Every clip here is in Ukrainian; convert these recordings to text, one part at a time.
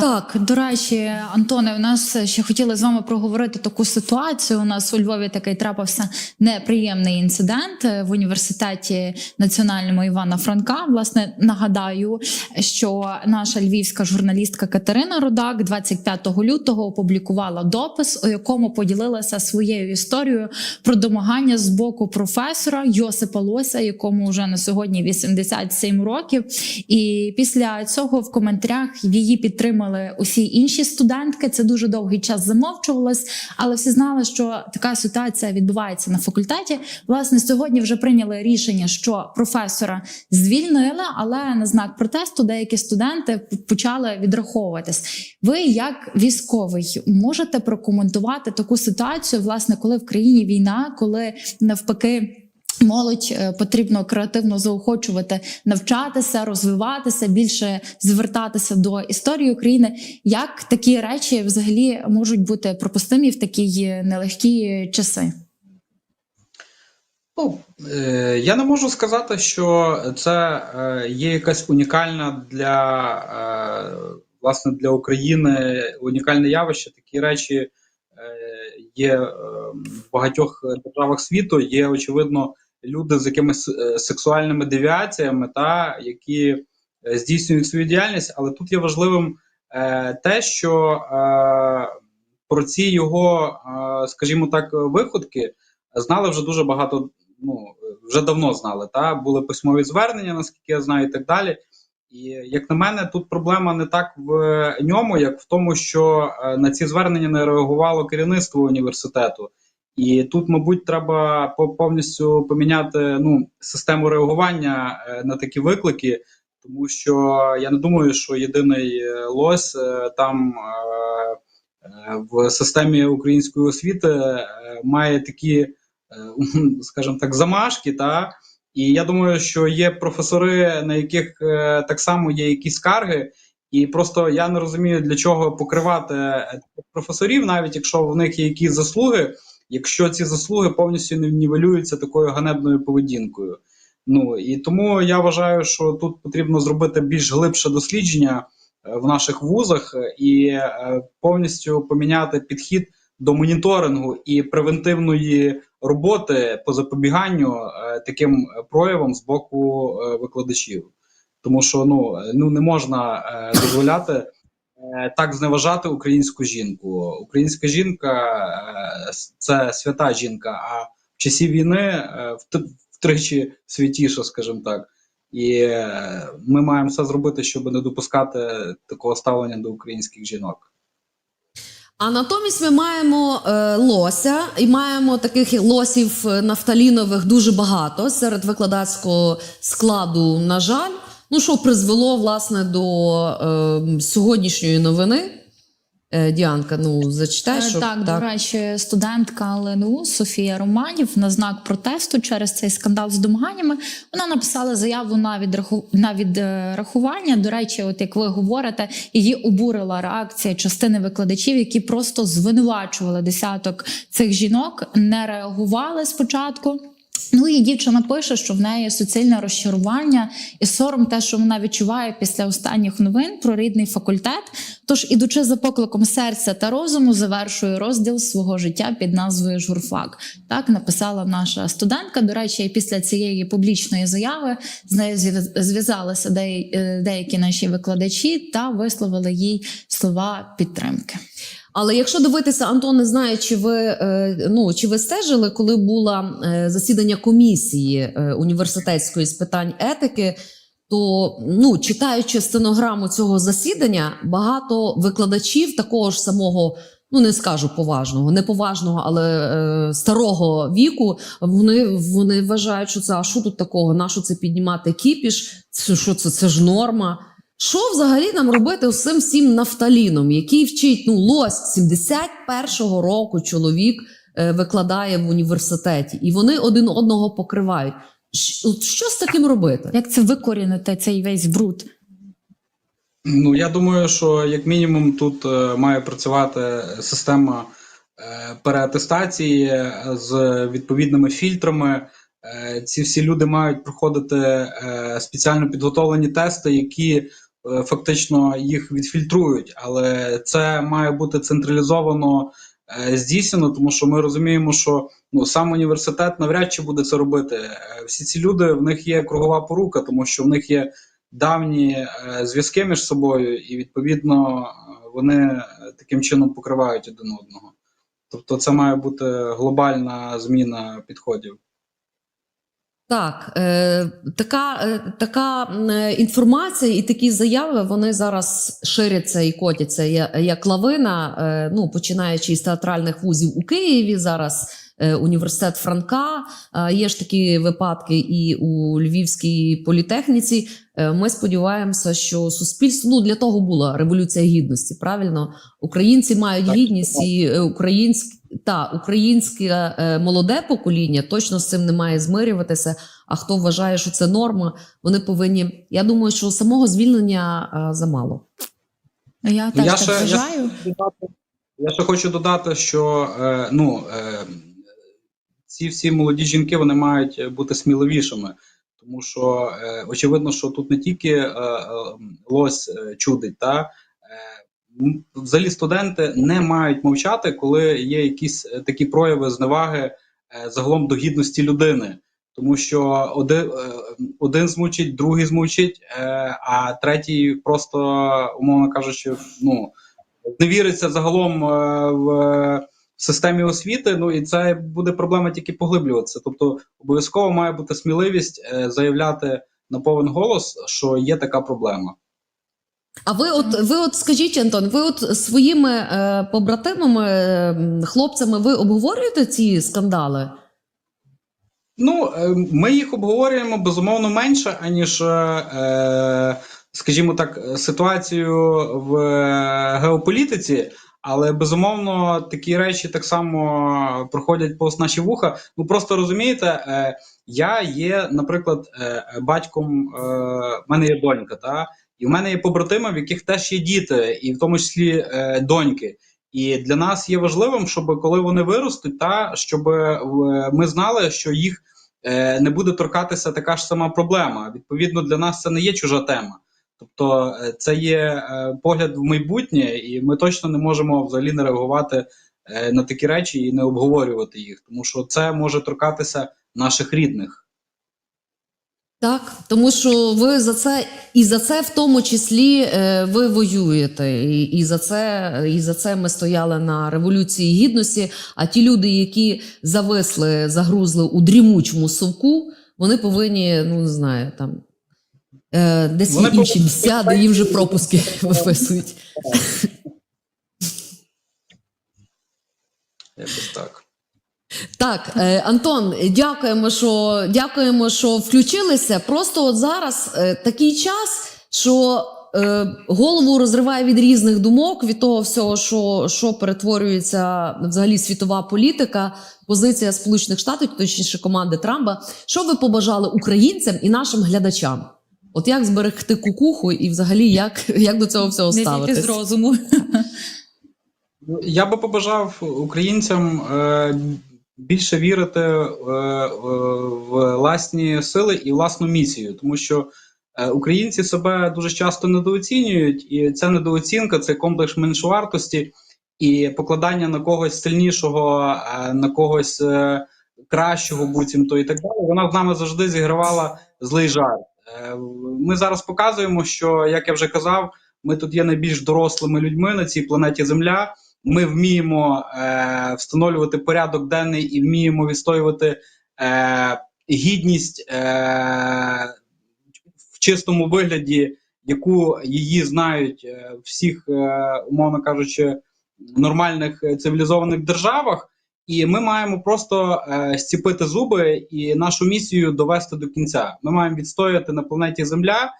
Так, до речі, Антоне, у нас ще хотіли з вами проговорити таку ситуацію. У нас у Львові такий трапився неприємний інцидент в університеті національному Івана Франка. Власне, нагадаю, що наша львівська журналістка Катерина Родак 25 лютого опублікувала допис, у якому поділилася своєю історією про домагання з боку професора Йосипа Лося, якому вже на сьогодні 87 років. І після цього в коментарях її підтримали усі інші студентки. Це дуже довгий час замовчувалось, але всі знали, що така ситуація відбувається на факультеті. Власне, сьогодні вже прийняли рішення, що професора звільнили, але на знак протесту деякі студенти почали відраховуватись. Ви, як військовий, можете прокоментувати таку ситуацію, власне, коли в країні війна, коли навпаки. Молодь е, потрібно креативно заохочувати, навчатися, розвиватися, більше звертатися до історії України. Як такі речі взагалі можуть бути пропустимі в такі нелегкі часи? Ну, е, я не можу сказати, що це е, є якась унікальна для власне для України унікальне явище. Такі речі є в багатьох державах світу. Є очевидно люди з якимись е, сексуальними девіаціями, та які е, здійснюють свою діяльність, але тут є важливим е, те, що е, про ці його, е, скажімо так, виходки знали вже дуже багато. Ну вже давно знали, та були письмові звернення, наскільки я знаю, і так далі. І як на мене, тут проблема не так в ньому, як в тому, що е, на ці звернення не реагувало керівництво університету. І тут, мабуть, треба повністю поміняти ну, систему реагування е, на такі виклики, тому що я не думаю, що єдиний е, лось е, там в системі української освіти має такі, скажімо так, замашки. Та? І я думаю, що є професори, на яких так само є якісь скарги. І просто я не розумію, для чого покривати професорів, навіть якщо в них є якісь заслуги, якщо ці заслуги повністю не нівелюються такою ганебною поведінкою. Ну і тому я вважаю, що тут потрібно зробити більш глибше дослідження е, в наших вузах і е, повністю поміняти підхід до моніторингу і превентивної роботи по запобіганню е, таким проявам з боку викладачів. Тому що ну, ну не можна дозволяти так зневажати українську жінку. Українська жінка е, це свята жінка, а в часі війни е, вт- втричі святіша, скажімо так. І е, ми маємо все зробити, щоб не допускати такого ставлення до українських жінок. А натомість ми маємо е, лося і маємо таких лосів е, нафталінових дуже багато серед викладацького складу. На жаль, ну що призвело власне до е, сьогоднішньої новини. Е, Діанка, ну зачитай, Е, що так, до речі, студентка ЛНУ Софія Романів на знак протесту через цей скандал з домаганнями. Вона написала заяву на відраху... на відрахування. До речі, от як ви говорите, її обурила реакція частини викладачів, які просто звинувачували десяток цих жінок, не реагували спочатку. Ну і дівчина пише, що в неї суцільне розчарування і сором, те, що вона відчуває після останніх новин про рідний факультет. Тож, ідучи за покликом серця та розуму, завершує розділ свого життя під назвою Журфак. Так написала наша студентка. До речі, після цієї публічної заяви з нею зв'яз- зв'язалися е, деякі наші викладачі та висловили їй слова підтримки. Але якщо дивитися, Антон, не знаю, чи ви е, ну чи ви стежили, коли було е, засідання комісії е, університетської з питань етики, то ну читаючи стенограму цього засідання, багато викладачів такого ж самого. Ну, не скажу поважного, не поважного, але е, старого віку. Вони, вони вважають, що це а що тут такого? Нащо це піднімати кіпіш? Це що це? Це ж норма. Що взагалі нам робити з цим всім нафталіном, який вчить ну лось 71-го року чоловік е, викладає в університеті, і вони один одного покривають. Щ- от Що з таким робити? Як це викорінити цей весь бруд? Ну я думаю, що як мінімум тут е, має працювати система е, переатестації е, з відповідними фільтрами. Е, ці всі люди мають проходити е, спеціально підготовлені тести, які фактично їх відфільтрують, але це має бути централізовано е, здійснено, тому що ми розуміємо, що ну сам університет навряд чи буде це робити. Е, Всі ці люди в них є кругова порука, тому що в них є давні е, зв'язки між собою, і відповідно е, вони е, таким чином покривають один одного. Тобто, це має бути глобальна зміна підходів. Так, е, така, е, така е, інформація і такі заяви вони зараз ширяться і котяться як лавина. Е, ну, починаючи з театральних вузів у Києві, зараз університет Франка. Е, є ж такі випадки і у Львівській політехніці. Е, ми сподіваємося, що суспільство ну для того була революція гідності. Правильно, українці мають Так, гідність і е, українські. Та українське е, молоде покоління точно з цим не має змирюватися. А хто вважає, що це норма, вони повинні. Я думаю, що самого звільнення е, замало. Я теж я так ще- я- вважаю. Я ще хочу додати, що е, ну, е, ці всі молоді жінки вони мають бути сміливішими, тому що е, очевидно, що тут не тільки е, е, лось е, чудить, та е, взагалі студенти не мають мовчати, коли є якісь е, такі прояви зневаги е, загалом до гідності людини. Тому що один, е, один змучить, другий змучить, е, а третій просто, умовно кажучи, ну не віриться загалом е, в системі освіти. Ну і це буде проблема тільки поглиблюватися. Тобто, обов'язково має бути сміливість е, заявляти на повен голос, що є така проблема. А ви, от ви, от скажіть, Антон, ви от своїми е, побратимами, е, хлопцями, ви обговорюєте ці скандали? Ну, е, ми їх обговорюємо безумовно менше, аніж, е, е, скажімо так, ситуацію в е, геополітиці. Але безумовно такі речі так само проходять повз наші вуха. Ну просто розумієте, е, я є, наприклад, е, батьком, е, в мене є донька, та і в мене є побратими, в яких теж є діти, і в тому числі е, доньки. І для нас є важливим, щоб коли вони виростуть, та щоб е, ми знали, що їх е, не буде торкатися така ж сама проблема. Відповідно, для нас це не є чужа тема. Тобто, е, це є е, погляд в майбутнє, і ми точно не можемо взагалі не реагувати е, на такі речі і не обговорювати їх, тому що це може торкатися наших рідних. Так, тому що ви за це і за це в тому числі ви воюєте. І, і за це і за це ми стояли на революції гідності. А ті люди, які зависли, загрузли у дрімучому совку, вони повинні, ну не знаю, там десь Вони є інші місця, де їм вже пропуски виписують. Якось так. Так, е, Антон, дякуємо, що дякуємо, що включилися. Просто от зараз е, такий час, що е, голову розриває від різних думок, від того всього, що, що перетворюється взагалі світова політика, позиція Сполучених Штатів, точніше команди Трампа. Що ви побажали українцям і нашим глядачам? От як зберегти кукуху і взагалі як, як до цього всього Не тільки з розуму. Ну, Я би побажав українцям е, більше вірити е, в власні сили і власну місію, тому що е, українці себе дуже часто недооцінюють, і ця недооцінка це комплекс меншовартості і покладання на когось сильнішого, на когось кращого, буцімто і так далі. Вона з нами завжди зігравала злий жарт. Е, Ми зараз показуємо, що як я вже казав, ми тут є найбільш дорослими людьми на цій планеті Земля. Ми вміємо е, встановлювати порядок денний і вміємо відстоювати е, гідність е, в чистому вигляді, яку її знають е, всіх, е, умовно кажучи, нормальних е, цивілізованих державах. І ми маємо просто е, зціпити зуби і нашу місію довести до кінця. Ми маємо відстояти на планеті Земля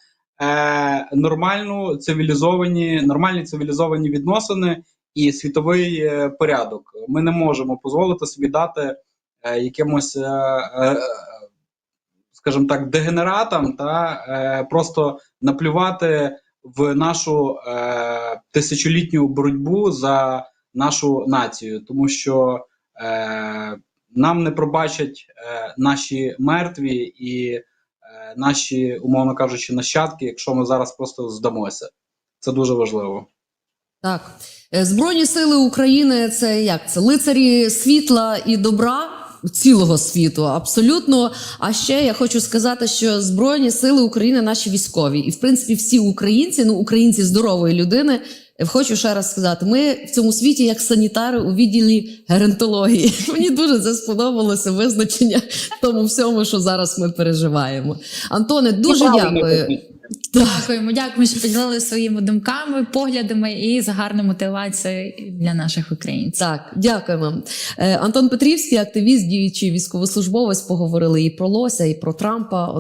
е, нормальну цивілізовані, нормальні цивілізовані відносини і світовий е, порядок. Ми не можемо дозволити собі дати е, якимось, е, е, скажімо так, дегенератам та е, просто наплювати в нашу е, тисячолітню боротьбу за нашу націю, тому що е, нам не пробачать е, наші мертві, і е, наші, умовно кажучи, нащадки, якщо ми зараз просто здамося. Це дуже важливо. Так, Е, Збройні сили України це як це лицарі світла і добра цілого світу, абсолютно. А ще я хочу сказати, що Збройні сили України наші військові, і в принципі всі українці, ну українці здорової людини. Хочу ще раз сказати, ми в цьому світі як санітари у відділі геронтології. Мені дуже це сподобалося визначення тому всьому, що зараз ми переживаємо. Антоне, дуже дякую. Дякуємо, дякуємо, що поділилися своїми думками, поглядами і за гарну мотивацію для наших українців. Так, дякуємо. Е, Антон Петрівський, активіст, діючий військовослужбовець, поговорили і про Лося, і про Трампа.